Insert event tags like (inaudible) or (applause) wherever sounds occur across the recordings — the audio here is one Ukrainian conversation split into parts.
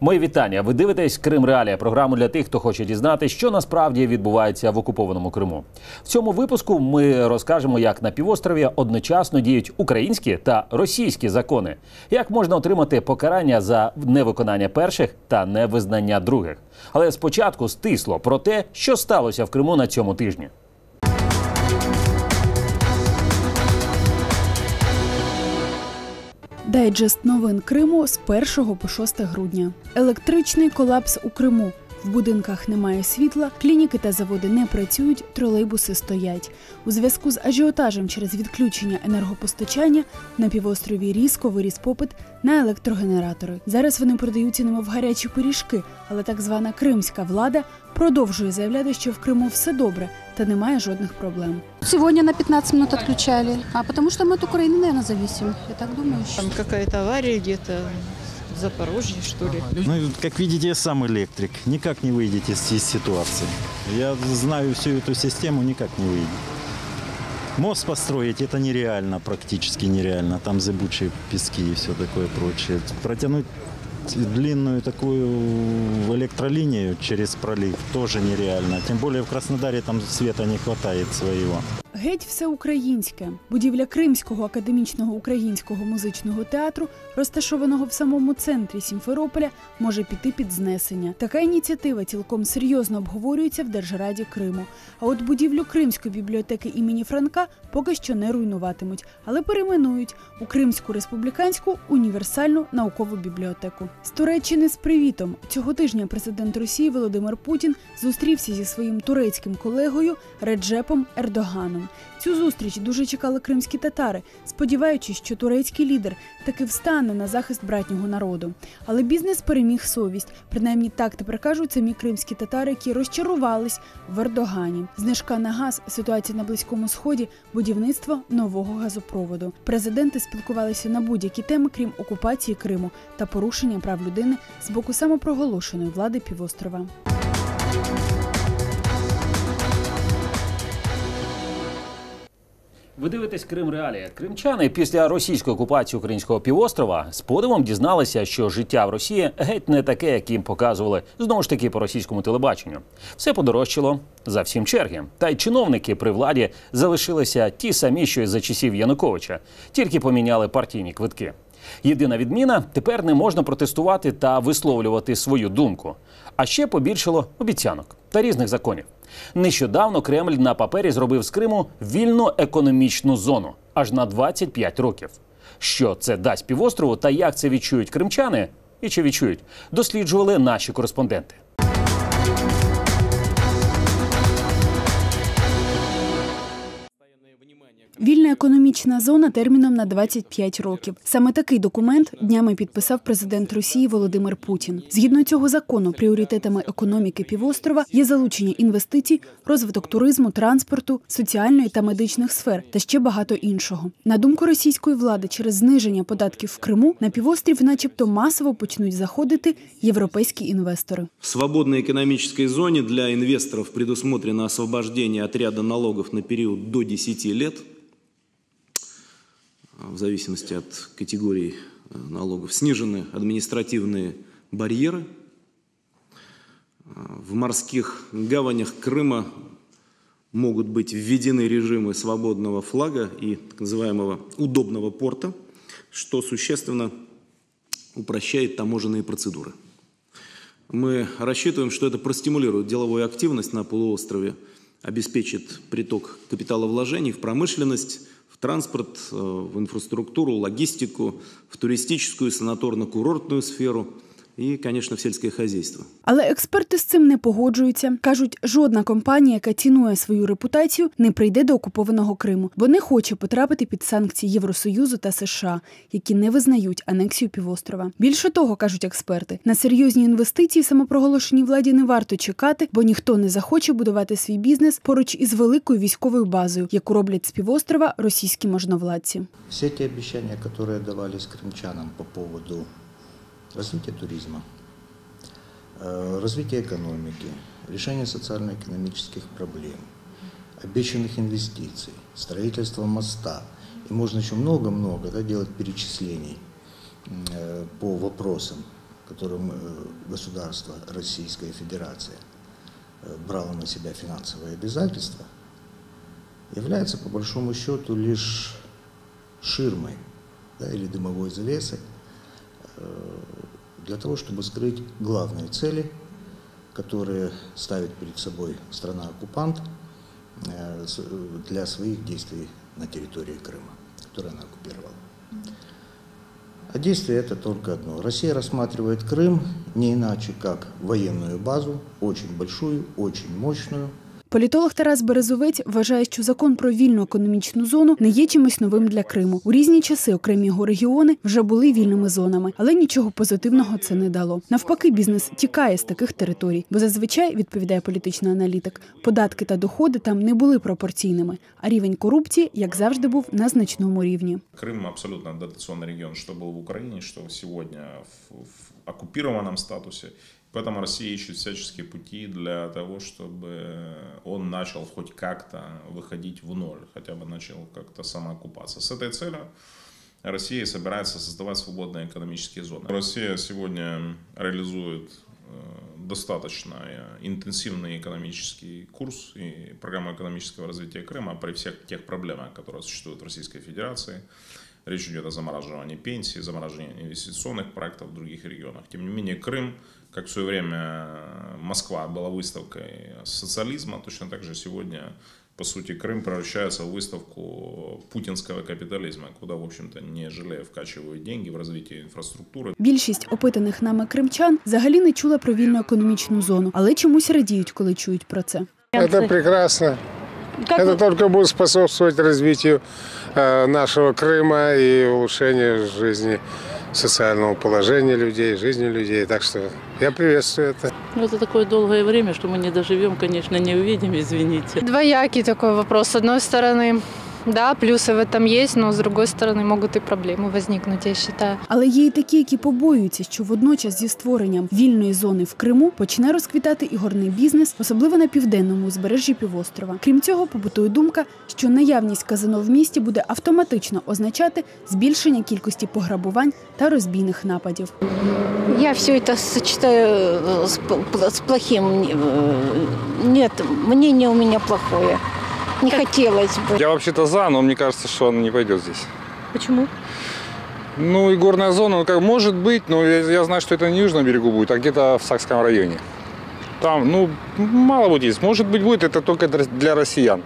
Мої вітання. Ви дивитесь Крим Реалія, програму для тих, хто хоче дізнати, що насправді відбувається в окупованому Криму. В цьому випуску ми розкажемо, як на півострові одночасно діють українські та російські закони, як можна отримати покарання за невиконання перших та невизнання других. Але спочатку стисло про те, що сталося в Криму на цьому тижні. Дайджест новин Криму з 1 по 6 грудня. Електричний колапс у Криму. В будинках немає світла, клініки та заводи не працюють, тролейбуси стоять. У зв'язку з ажіотажем через відключення енергопостачання на півострові різко виріс попит на електрогенератори. Зараз вони продаються немов гарячі пиріжки, але так звана кримська влада продовжує заявляти, що в Криму все добре та немає жодних проблем. Сегодня на 15 минут отключали, а потому что мы от Украины, наверное, зависим. Я так думаю. Там какая-то авария где-то Запорожье, что ли. Ну, как видите, я сам электрик. Никак не выйдете из, из ситуации. Я знаю всю эту систему, никак не выйдет. Мост построить это нереально, практически нереально. Там зыбучие пески и все такое прочее. Протянуть длинную такую электролинию через пролив тоже нереально. Тем более в Краснодаре там света не хватает своего. Геть все українське. Будівля Кримського академічного українського музичного театру, розташованого в самому центрі Сімферополя, може піти під знесення. Така ініціатива цілком серйозно обговорюється в Держраді Криму. А от будівлю Кримської бібліотеки імені Франка поки що не руйнуватимуть, але перейменують у Кримську республіканську універсальну наукову бібліотеку. З Туреччини з привітом цього тижня президент Росії Володимир Путін зустрівся зі своїм турецьким колегою Реджепом Ердоганом. Цю зустріч дуже чекали кримські татари, сподіваючись, що турецький лідер таки встане на захист братнього народу. Але бізнес переміг совість. Принаймні так тепер кажуть самі кримські татари, які розчарувались в Ердогані. Знижка на газ, ситуація на близькому сході, будівництво нового газопроводу. Президенти спілкувалися на будь-які теми, крім окупації Криму та порушення прав людини з боку самопроголошеної влади півострова. Ви дивитесь Крим Реалія. Кримчани після російської окупації українського півострова з подивом дізналися, що життя в Росії геть не таке, як їм показували знову ж таки по російському телебаченню. Все подорожчало за всім черги. Та й чиновники при владі залишилися ті самі, що й за часів Януковича, тільки поміняли партійні квитки. Єдина відміна тепер не можна протестувати та висловлювати свою думку. А ще побільшало обіцянок та різних законів. Нещодавно Кремль на папері зробив з Криму вільну економічну зону аж на 25 років. Що це дасть півострову та як це відчують кримчани, і чи відчують, досліджували наші кореспонденти. Вільна економічна зона терміном на 25 років. Саме такий документ днями підписав президент Росії Володимир Путін. Згідно цього закону, пріоритетами економіки півострова є залучення інвестицій, розвиток туризму, транспорту, соціальної та медичних сфер та ще багато іншого. На думку російської влади, через зниження податків в Криму на півострів, начебто, масово почнуть заходити європейські інвестори. В свободной экономической зоне для инвесторов предусмотрено освобождение от ряда налогов на период до 10 лет, в зависимости от категорий э, налогов. Снижены административные барьеры. Э, В морских гаванях Крыма могут быть введены режимы свободного флага и так называемого удобного порта, что существенно упрощает таможенные процедуры. Мы рассчитываем, что это простимулирует деловую активность на полуострове, обеспечит приток капиталовложений в промышленность, транспорт, э, в инфраструктуру, логистику, в туристическую, санаторно-курортную сферу и, конечно, в сельское хозяйство. Але експерти з цим не погоджуються. кажуть, жодна компанія, яка цінує свою репутацію, не прийде до окупованого Криму, бо не хоче потрапити під санкції Євросоюзу та США, які не визнають анексію півострова. Більше того, кажуть експерти, на серйозні інвестиції самопроголошеній владі не варто чекати, бо ніхто не захоче будувати свій бізнес поруч із великою військовою базою, яку роблять з півострова російські можновладці. Все те обещания, которые давались крымчанам по поводу развития туризма, э, развития экономики, решения социально-экономических проблем, обещанных инвестиций, строительства моста, и можно еще много-много да, делать перечислений э, по вопросам, которым э, государство Российская Федерация брало на себя финансовые обязательства, является по большому счету лишь ширмой да, или дымовой завесой для того, чтобы скрыть главные цели, которые ставит перед собой страна-оккупант э, для своих действий на территории Крыма, которую она оккупировала. А действие это только одно. Россия рассматривает Крым не иначе, как военную базу, очень большую, очень мощную, Політолог Тарас Березовець вважає, що закон про вільну економічну зону не є чимось новим для Криму. У різні часи окремі його регіони вже були вільними зонами, але нічого позитивного це не дало. Навпаки, бізнес тікає з таких територій, бо зазвичай відповідає політичний аналітик. Податки та доходи там не були пропорційними, а рівень корупції, як завжди, був на значному рівні. Крым абсолютно дотационный регион, что был в Украине, что сегодня в, в оккупированном Поэтому Россия ищет всяческие пути для того, чтобы он начал хоть как-то выходить в ноль, хотя бы начал как-то самооккупаться. С этой целью Россия собирается создавать свободные экономические зоны. Россия сегодня реализует э, достаточно э, интенсивный экономический курс и программу экономического развития Крыма при всех тех проблемах, которые существуют в Российской Федерации. Речь идет о замораживании пенсий, замораживании инвестиционных проектов в других регионах. Тем не менее, Крым, как в свое время Москва была выставкой социализма, точно так же сегодня, по сути, Крым превращается в выставку путинского капитализма, куда, в общем-то, не жалея вкачивают деньги в развитие инфраструктуры. Більшість опитаних нами кримчан взагалі не чула про вільну економічну зону, але чомусь радіють, коли чують про це. Это прекрасно. Как Это вы- только будет способствовать развитию э, нашего Крыма и улучшению жизни, социального положения людей, жизни людей. Так что я приветствую это. Ну, это такое долгое время, что мы не доживем, конечно, не увидим, извините. Двоякий такой вопрос. С одной стороны, да, плюсы в этом есть, но с другой стороны могут и проблемы возникнуть, я считаю. Але є й такі, які побоюються, що водночас зі створенням вільної зони в Криму почне розквітати і горний бізнес, особливо на південному узбережжі півострова. Крім цього, побутує думка, що наявність казино в місті буде автоматично означати збільшення кількості пограбувань та розбійних нападів. Я все это сочетаю э, с, п- с плохим. э, Нет, мнение у меня плохое. Не хотелось бы. Я вообще-то за, но мне кажется, что он не пойдет здесь. Почему? Ну и горная зона, ну как может быть, но я, я знаю, что это не в Южном берегу будет, а где-то в Сакском районе. Там, ну, мало будет есть. Может быть, будет это только для- россиян.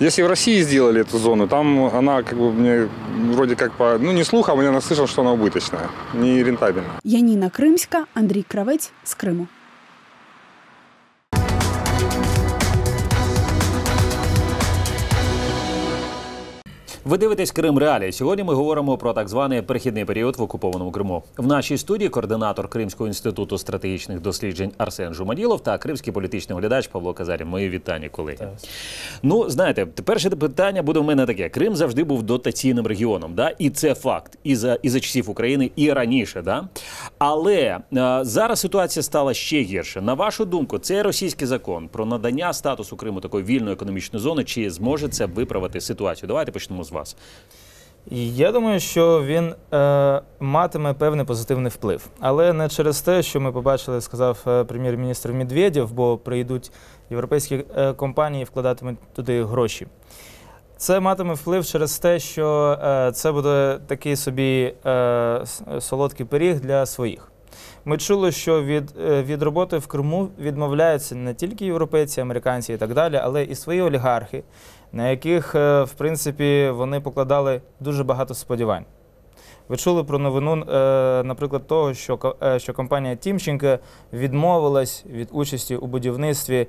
Если в России сделали эту зону, там она как бы мне вроде как по, ну не слухам, я наслышал, что она убыточная, не рентабельна. Яніна Кримська, Андрій Кравець з Криму. Ви дивитесь Крим Реалії. Сьогодні ми говоримо про так званий перехідний період в окупованому Криму. В нашій студії координатор Кримського інституту стратегічних досліджень Арсен Жумаділов та кримський політичний оглядач Павло Казарін. Мої вітання, колеги. Ну знаєте, перше питання буде в мене таке: Крим завжди був дотаційним регіоном, да? і це факт і за і за часів України, і раніше. Да? Але е, зараз ситуація стала ще гірше. На вашу думку, цей російський закон про надання статусу Криму такої вільної економічної зони, чи зможе це виправити ситуацію? Давайте почнемо з вас. І Я думаю, що він е, матиме певний позитивний вплив, але не через те, що ми побачили, сказав е, прем'єр-міністр Медведєв, бо прийдуть європейські е, компанії і вкладатимуть туди гроші. Це матиме вплив через те, що е, це буде такий собі е, солодкий пиріг для своїх. Ми чули, що від, е, від роботи в Криму відмовляються не тільки європейці, американці і так далі, але і свої олігархи, на яких, е, в принципі, вони покладали дуже багато сподівань. Ви чули про новину, е, наприклад, того, що, що компанія Тімченка відмовилась від участі у будівництві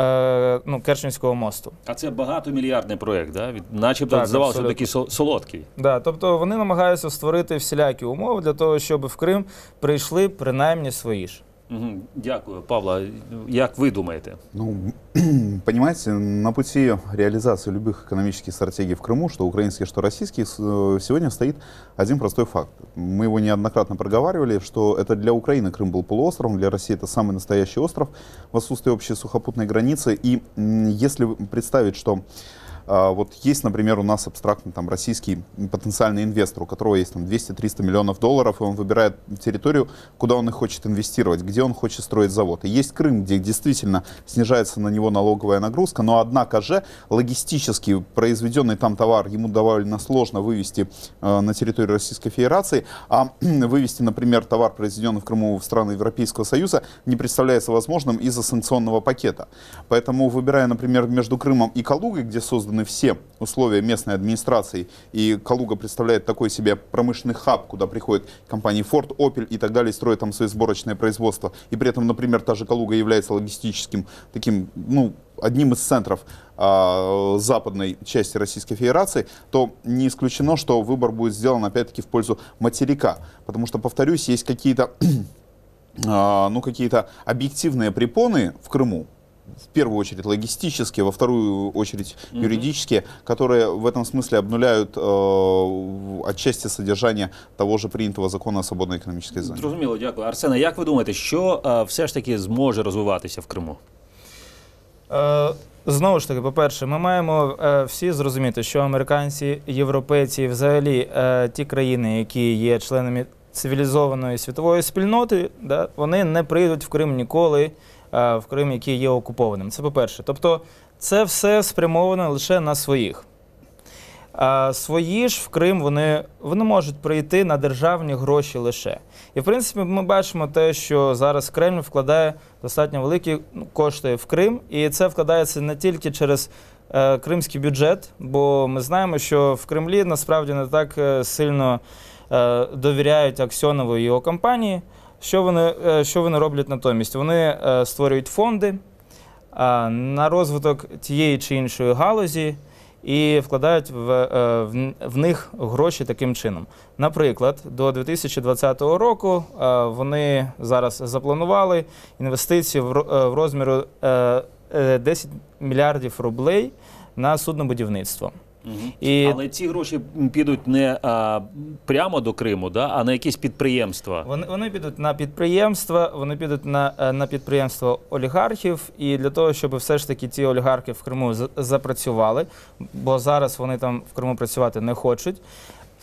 е, ну, Керченського мосту. А це багатомільярдний проєкт, да? Від, начебто Так, здавалося абсолютно. такий сол- солодкий. Да, тобто вони намагаються створити всілякі умови для того, щоб в Крим прийшли принаймні свої ж. Угу. Дякую, Павла. Як ви думаєте? Ну, (clears throat) понимаете, на пути реализации любых экономических стратегий в Крыму, что украинские, что российские, э, сегодня стоит один простой факт. Мы его неоднократно проговаривали, что это для Украины Крым был полуостровом, для России это самый настоящий остров в отсутствии общей сухопутной границы. И если представить, что Вот есть, например, у нас абстрактный там российский потенциальный инвестор, у которого есть там 200-300 миллионов долларов, и он выбирает территорию, куда он их хочет инвестировать, где он хочет строить завод. И есть Крым, где действительно снижается на него налоговая нагрузка, но однако же логистически произведенный там товар ему довольно сложно вывести э, на территорию Российской Федерации, а (clears throat) вывести, например, товар, произведенный в Крыму в страны Европейского Союза, не представляется возможным из-за санкционного пакета. Поэтому, выбирая, например, между Крымом и Калугой, где созданы все условия местной администрации, и Калуга представляет такой себе промышленный хаб, куда приходят компании Ford, Opel и так далее, строят там свои сборочные производства, и при этом, например, та же Калуга является логистическим таким, ну, одним из центров а, западной части Российской Федерации, то не исключено, что выбор будет сделан опять-таки в пользу материка. Потому что, повторюсь, есть какие-то (clears throat) а, ну, какие-то объективные препоны в Крыму, в первую очередь логистические, во вторую очередь юридические, которые в этом смысле обнуляют э, отчасти содержание того же принятого закона о свободной економічній зоні. Зрозуміло, дякую. Арсене, як ви думаєте, що е, все ж таки зможе розвиватися в Криму? Е, Знову ж таки, по-перше, ми маємо е, всі зрозуміти, що американці, європейці, і взагалі е, ті країни, які є членами цивілізованої світової спільноти, да, вони не прийдуть в Крим ніколи, е, в Крим, який є окупованим. Це по-перше. Тобто, це все спрямовано лише на своїх. А свої ж в Крим вони, вони можуть прийти на державні гроші лише. І в принципі, ми бачимо те, що зараз Кремль вкладає достатньо великі ну, кошти в Крим, і це вкладається не тільки через е, кримський бюджет, бо ми знаємо, що в Кремлі насправді не так е, сильно е, довіряють Аксьонову і його компанії. Що вони, е, що вони роблять натомість? Вони е, створюють фонди на розвиток тієї чи іншої галузі і вкладають в, е, в, в них гроші таким чином. Наприклад, до 2020 року е, вони зараз запланували інвестиції в, е, в розміру е, е, 10 мільярдів рублей на суднобудівництво. І Але ці гроші підуть не а, прямо до Криму, да, а на якісь підприємства. Вони, вони підуть на підприємства, вони підуть на, е, на підприємства олігархів, і для того, щоб все ж таки ці олігархи в Криму запрацювали, бо зараз вони там в Криму працювати не хочуть.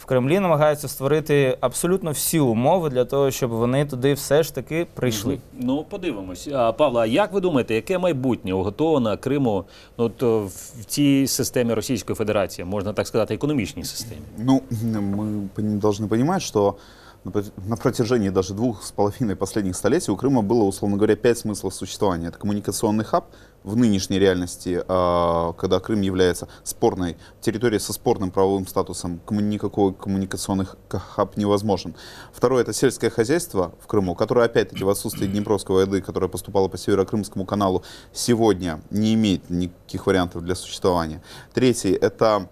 В Кремлі намагаються створити абсолютно всі умови для того, щоб вони туди все ж таки прийшли. Ну, подивимось. А, Павло, а як ви думаєте, яке майбутнє уготовано Криму ну, то в цій системі Російської Федерації, можна так сказати, економічній системі? Ну, ми повинні розуміти, що что на протяжении даже двух с половиной последних столетий у Крыма было, условно говоря, пять смыслов существования. Это коммуникационный хаб в нынешней реальности, а, когда Крым является спорной территорией со спорным правовым статусом, никакой коммуникационный хаб невозможен. Второе – это сельское хозяйство в Крыму, которое, опять-таки, в отсутствии Днепровской воды, которая поступала по Северокрымскому каналу, сегодня не имеет никаких вариантов для существования. Третий – это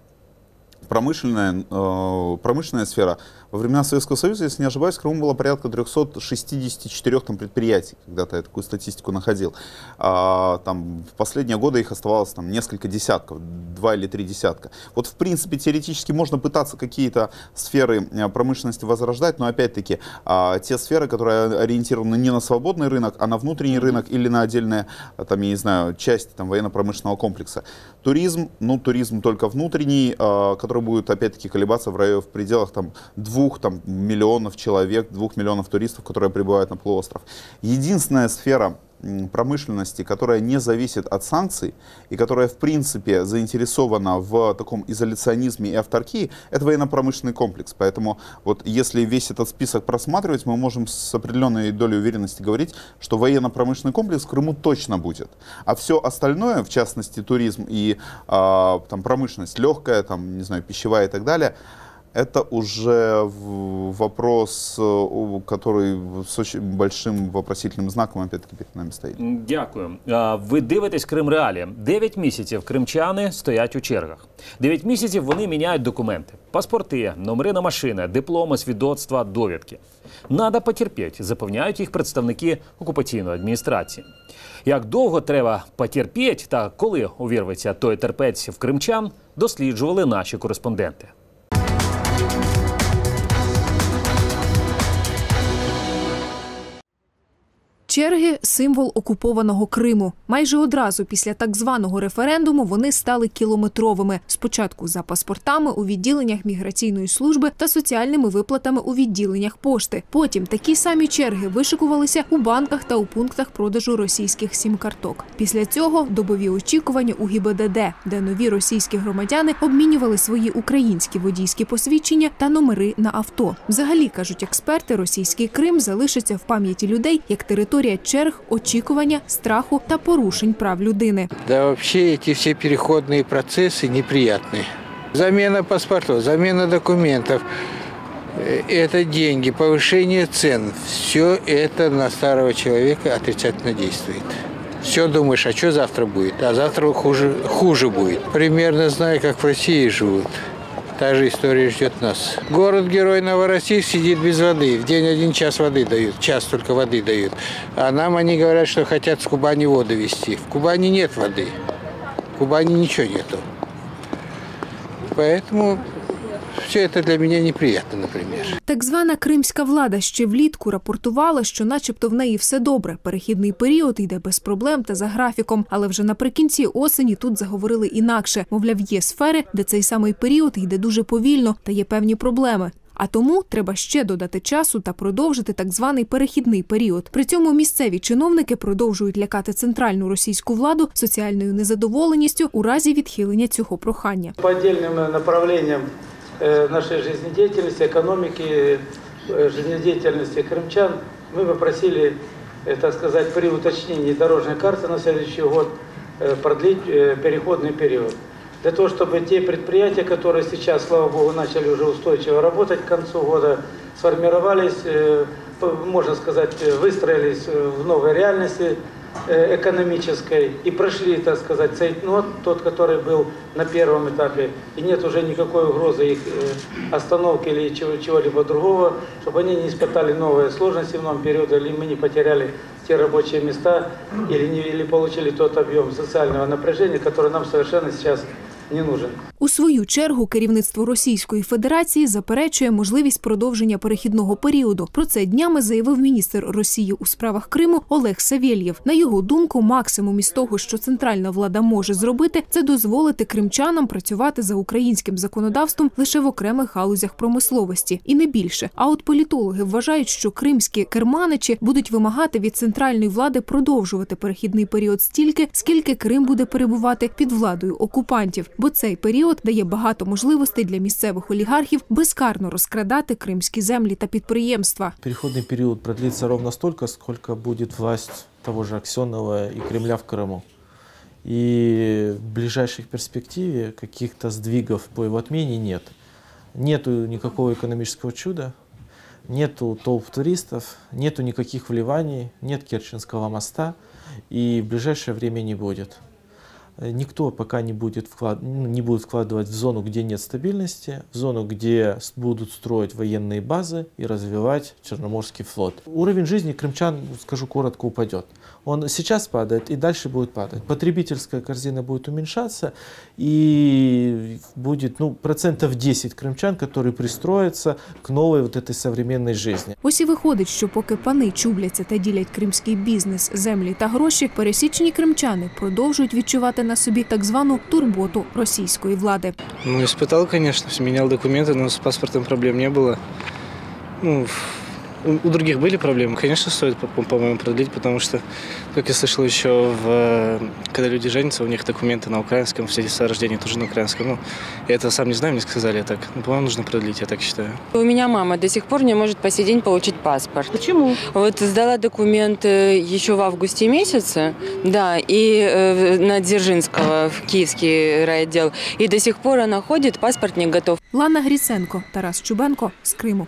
промышленная, э, промышленная сфера. Во времена Советского Союза, если не ошибаюсь, в Крыму было порядка 364 там, предприятий. Когда-то я такую статистику находил. А, там, в последние годы их оставалось там, несколько десятков, два или три десятка. Вот, в принципе, теоретически можно пытаться какие-то сферы э, промышленности возрождать, но, опять-таки, а, те сферы, которые ориентированы не на свободный рынок, а на внутренний рынок или на отдельные, а, там, я не знаю, части там, военно-промышленного комплекса. Туризм, ну, туризм только внутренний, а, который будет, опять-таки, колебаться в, районе, в пределах там, двух там, миллионов человек, двух миллионов туристов, которые прибывают на полуостров. Единственная сфера промышленности, которая не зависит от санкций и которая, в принципе, заинтересована в таком изоляционизме и авторкии, это военно-промышленный комплекс. Поэтому вот если весь этот список просматривать, мы можем с определенной долей уверенности говорить, что военно-промышленный комплекс в Крыму точно будет. А все остальное, в частности туризм и а, там, промышленность легкая, там, не знаю, пищевая и так далее, это уже в- вопрос, э, у- который с очень большим вопросительным знаком, опять-таки, перед нами стоит. М, Дякую. А, Ви дивитесь Крим Реалі. Дев'ять місяців кримчани стоять у чергах. Дев'ять місяців вони міняють документи: паспорти, номери на машини, дипломи, свідоцтва, довідки. Надо потерпіть, запевняють їх представники окупаційної адміністрації. Як довго треба потерпіть та коли увірветься той терпець в кримчан, досліджували наші кореспонденти. Bye. Черги символ окупованого Криму. Майже одразу після так званого референдуму вони стали кілометровими. Спочатку за паспортами у відділеннях міграційної служби та соціальними виплатами у відділеннях пошти. Потім такі самі черги вишикувалися у банках та у пунктах продажу російських сім-карток. Після цього добові очікування у ГІБДД, де нові російські громадяни обмінювали свої українські водійські посвідчення та номери на авто. Взагалі кажуть експерти, російський Крим залишиться в пам'яті людей як територія черг, очікування, страху та порушень прав людини. Да вообще эти все переходные процессы неприятные. Замена паспортов, замена документов, э, это деньги, повышение цен. Все это на старого человека отрицательно действует. Все думаешь, а что завтра будет? А завтра хуже, хуже будет. Примерно знаю, как в России живут. Та же история ждет нас. Город-герой Новороссийск сидит без воды. В день один час воды дают. Час только воды дают. А нам они говорят, что хотят с Кубани воду везти. В Кубани нет воды. В Кубани ничего нету. Поэтому все это для меня неприятно, например. Так звана кримська влада ще влітку рапортувала, що, начебто, в неї все добре. Перехідний період йде без проблем та за графіком. Але вже наприкінці осені тут заговорили інакше. Мовляв, є сфери, де цей самий період йде дуже повільно та є певні проблеми. А тому треба ще додати часу та продовжити так званий перехідний період. При цьому місцеві чиновники продовжують лякати центральну російську владу соціальною незадоволеністю у разі відхилення цього прохання. По отдельным направлениям э, нашей жизнедеятельности, экономики, э, жизнедеятельности крымчан мы попросили, э, так сказать, при уточнении дорожной карты на следующий год э, продлить э, переходный период. Для того, чтобы те предприятия, которые сейчас, слава богу, начали уже устойчиво работать к концу года, сформировались, э, можно сказать, э, выстроились э, в новой реальности э, экономической и прошли, так сказать, цейтнот, тот, который был на первом этапе, и нет уже никакой угрозы их э, остановки или чего- чего-либо другого, чтобы они не испытали новые сложности в новом периоде, или мы не потеряли те рабочие места, или, не, или получили тот объем социального напряжения, который нам совершенно сейчас не нужен. У свою чергу керівництво Російської Федерації заперечує можливість продовження перехідного періоду. Про це днями заявив міністр Росії у справах Криму Олег Савєлєв. На його думку, максимум із того, що центральна влада може зробити, це дозволити кримчанам працювати за українським законодавством лише в окремих галузях промисловості, і не більше. А от політологи вважають, що кримські керманичі будуть вимагати від центральної влади продовжувати перехідний період стільки, скільки Крим буде перебувати під владою окупантів, бо цей період дає багато можливостей для місцевих олігархів безкарно розкрадати кримські землі та підприємства. Переходный период продлится ровно столько, сколько будет власть того же Аксенова и Кремля в Крыму. И в ближайших перспективе каких-то сдвигов по его отмене нет. Нету никакого экономического чуда, нету толп туристов, нету никаких вливаний, нет Керченского моста и в ближайшее время не будет. Э, Никто пока не будет, вклад... ну, не будет вкладывать в зону, где нет стабильности, в зону, где с- будут строить военные базы и развивать Черноморский флот. Уровень жизни крымчан, скажу коротко, упадет. Он сейчас падает и дальше будет падать. Потребительская корзина будет уменьшаться и будет ну, процентов 10 крымчан, которые пристроятся к новой вот этой современной жизни. Ось і виходить, що поки пани чубляться та ділять кримський бізнес, землі та гроші, пересічні кримчани продовжують відчувати на собі так звану турботу російської влади. Ну, испытал, конечно, менял документы, но с паспортом проблем не было. Ну, у, других были проблемы, конечно, стоит, по- по- по-моему, продлить, потому что, как я слышал еще, в, когда люди женятся, у них документы на украинском, свидетельство о рождении тоже на украинском. Ну, я это сам не знаю, мне сказали так. Ну, по-моему, нужно продлить, я так считаю. У меня мама до сих пор не может по сей день получить паспорт. Почему? Вот сдала документы еще в августе месяце, да, и э, на Дзержинского в Киевский райотдел. И до сих пор она ходит, паспорт не готов. Лана Гріценко, Тарас Чубенко з Криму.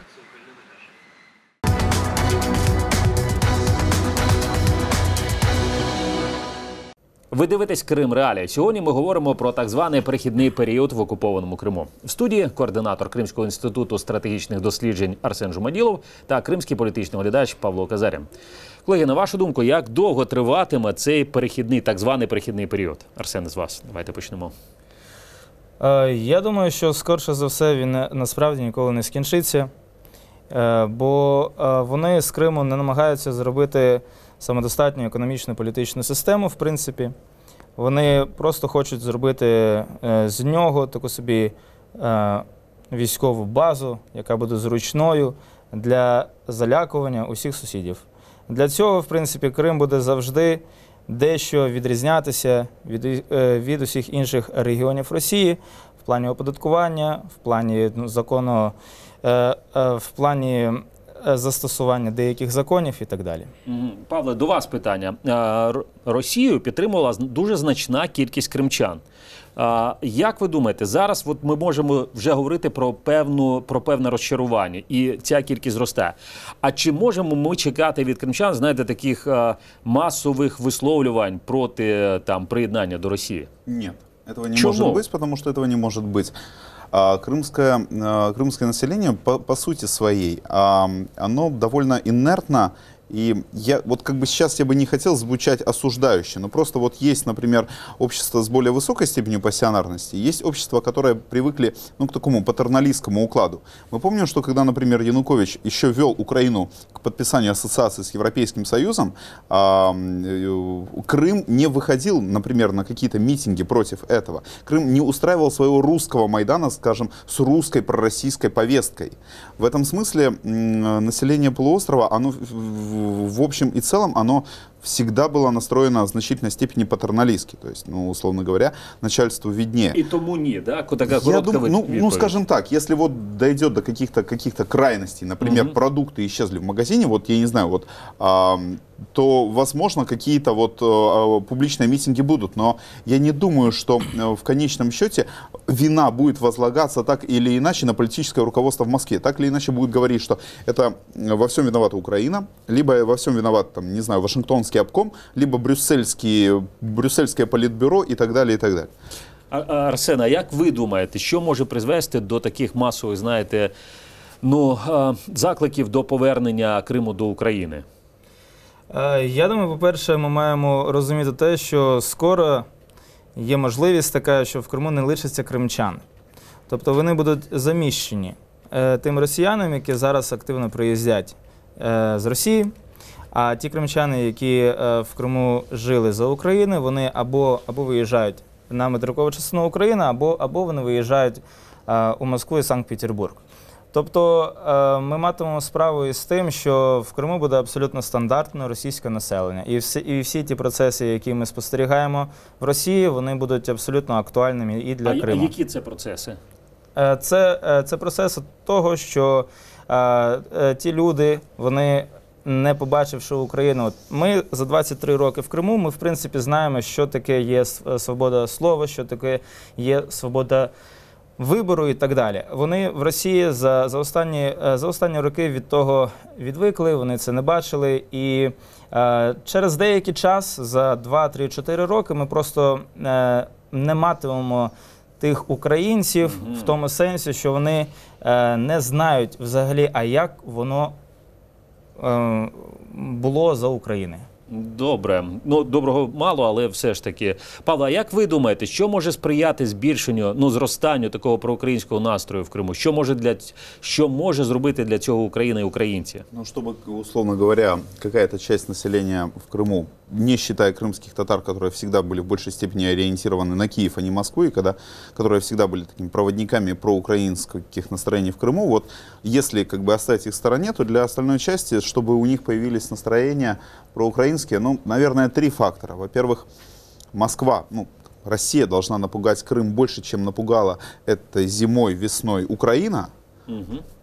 Ви дивитесь Крим Реалії. Сьогодні ми говоримо про так званий перехідний період в окупованому Криму. В студії координатор Кримського інституту стратегічних досліджень Арсен Жумаділов та кримський політичний оглядач Павло Казарін. Колеги, на вашу думку, як довго триватиме цей перехідний, так званий перехідний період? Арсен, з вас давайте почнемо. Е, Я думаю, що скорше за все він насправді ніколи не скінчиться, Е, бо е, вони з Криму не намагаються зробити самодостатню економічну політичну систему, в принципі. Вони просто хочуть зробити е, з нього таку собі е, військову базу, яка буде зручною для залякування усіх сусідів. Для цього, в принципі, Крим буде завжди дещо відрізнятися від, е, від усіх інших регіонів Росії в плані оподаткування, в плані ну, закону, в плані застосування деяких законів і так далі. Мгм. Павле, до вас питання. А, Р- Росію підтримувала з- дуже значна кількість кримчан. А, Як ви думаєте, зараз от ми можемо вже говорити про певну про певне розчарування, і ця кількість зросте. А чи можемо ми чекати від кримчан, знаєте, таких а, масових висловлювань проти е, там приєднання до Росії? Нет, этого не Чему? может быть, потому что этого не может быть. Крымское, крымское население по, по сути своей, оно довольно инертно. И я вот как бы сейчас я бы не хотел звучать осуждающе, но просто вот есть, например, общество с более высокой степенью пассионарности, есть общество, которые привыкли ну, к такому патерналистскому укладу. Мы помним, что когда, например, Янукович еще вел Украину к подписанию ассоциации с Европейским Союзом, а, э, Крым не выходил, например, на какие-то митинги против этого. Крым не устраивал своего русского Майдана, скажем, с русской пророссийской повесткой. В этом смысле население полуострова, оно в- общем и целом, оно всегда было настроено в значительной степени патерналистски. То есть, ну, условно говоря, начальству виднее. І тому ні, да? Така Я коротка думаю, ну, відповідь. ну, скажем так, если вот дойдет до каких-то каких крайностей, например, продукты исчезли в магазине, вот я не знаю, вот, ам, то, возможно, какие-то вот э, э, публичные митинги будут, но я не думаю, что э, в конечном счете вина будет возлагаться так или иначе на политическое руководство в Москве. Так или иначе будет говорить, что это э, во всем виновата Украина, либо во всем виноват, там, не знаю, Вашингтонский обком, либо брюссельский, брюссельское политбюро и так далее, и так далее. А, а, як ви думаєте, що може призвести до таких масових, знаєте, ну, закликів до повернення Криму до України? Е, Я думаю, по-перше, ми маємо розуміти те, що скоро є можливість така, що в Криму не лишиться кримчан. Тобто вони будуть заміщені е, тим росіянам, які зараз активно приїздять е, з Росії. А ті кримчани, які е, в Криму жили за України, вони або, або виїжджають на материкову частину України, або, або вони виїжджають е, у Москву і Санкт-Петербург. Тобто е, ми матимемо справу із тим, що в Криму буде абсолютно стандартне російське населення. І всі, і всі ті процеси, які ми спостерігаємо в Росії, вони будуть абсолютно актуальними і для а, а Криму. які це процеси? Це, це процес того, що е, е, ті люди, вони не побачивши Україну. Ми за 23 роки в Криму, ми в принципі знаємо, що таке є е, свобода слова, що таке є свобода вибору і так далі. Вони в Росії за, за, останні, е, за останні роки від того відвикли, вони це не бачили. І е, через деякий час, за 2-3-4 роки, ми просто е, не матимемо тих українців в тому сенсі, що вони е, не знають взагалі, а як воно було за України. Добре, ну доброго мало, але все ж таки. Павло, а як ви думаєте, що може сприяти збільшенню, ну зростанню такого проукраїнського настрою в Криму? Що може для що може зробити для цього Україна і українці? Ну, щоб, условно говоря, якась частина населення населения в Крыму, не считая крымских татар, которые всегда были в большей степени ориентированы на Киев, а не Москву, и когда, которые всегда были такими проводниками проукраинских настроений в Крыму, вот если как бы оставить их в стороне, то для остальной части, чтобы у них появились настроения проукраинские, ну, наверное, три фактора. Во-первых, Москва, ну, Россия должна напугать Крым больше, чем напугала это зимой, весной Украина,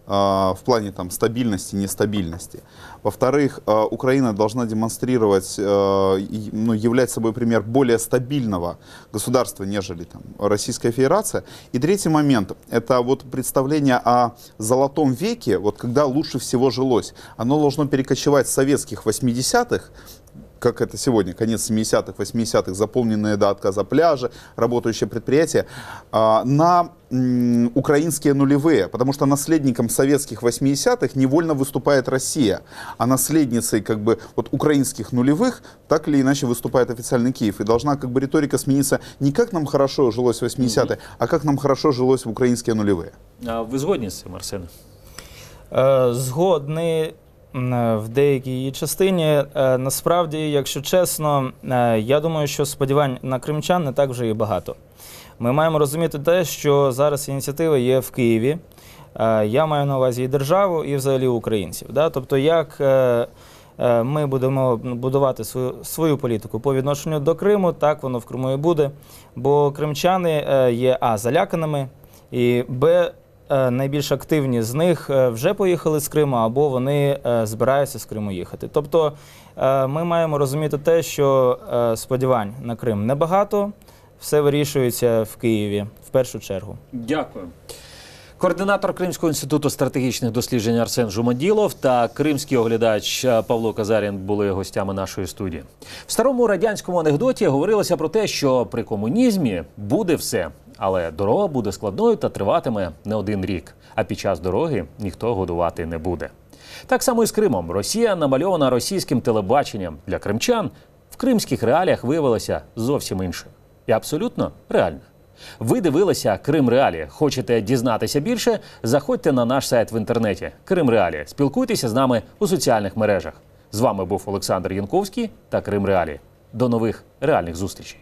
а, в плане там стабильности, нестабильности. Во-вторых, а, Украина должна демонстрировать, а, ну, являть собой пример более стабильного государства, нежели там Российская Федерация. И третий момент, это вот представление о золотом веке, вот когда лучше всего жилось. Оно должно перекочевать с советских 80-х, как это сегодня, конец 70-х, 80-х, заполненные до отказа пляжи, работающие предприятия, а, на украинские нулевые, потому что наследником советских 80-х невольно выступает Россия, а наследницей как бы вот украинских нулевых так или иначе выступает официальный Киев. И должна как бы риторика смениться не как нам хорошо жилось в 80-е, а как нам хорошо жилось в украинские нулевые. А ви згодні з цим, Арсене? Згодний, в деякій її частині. Е, Насправді, якщо чесно, е, я думаю, що сподівань на кримчан не так вже і багато. Ми маємо розуміти те, що зараз ініціатива є в Києві. Е, Я маю на увазі і державу, і взагалі українців. Тобто, як е, е, ми будемо будувати свою, політику по відношенню до Криму, так воно в Криму і буде. Бо кримчани е, є А заляканими, і Б. е, Найбільш активні з них е, вже поїхали з Криму або вони е, збираються з Криму їхати. Тобто ми маємо розуміти те, що сподівань на Крим небагато, все вирішується в Києві в першу чергу. Дякую. Координатор Кримського інституту стратегічних досліджень Арсен Жумаділов та кримський оглядач Павло Казарін були гостями нашої студії. В старому радянському анекдоті говорилося про те, що при комунізмі буде все, але дорога буде складною та триватиме не один рік. А під час дороги ніхто годувати не буде. Так само і з Кримом. Росія намальована російським телебаченням для кримчан в кримських реаліях виявилася зовсім інше і абсолютно реальна. Ви дивилися Крим Реалі. Хочете дізнатися більше? Заходьте на наш сайт в інтернеті Крим Реалі. Спілкуйтеся з нами у соціальних мережах. З вами був Олександр Янковський та Крим Реалі. До нових реальних зустрічей.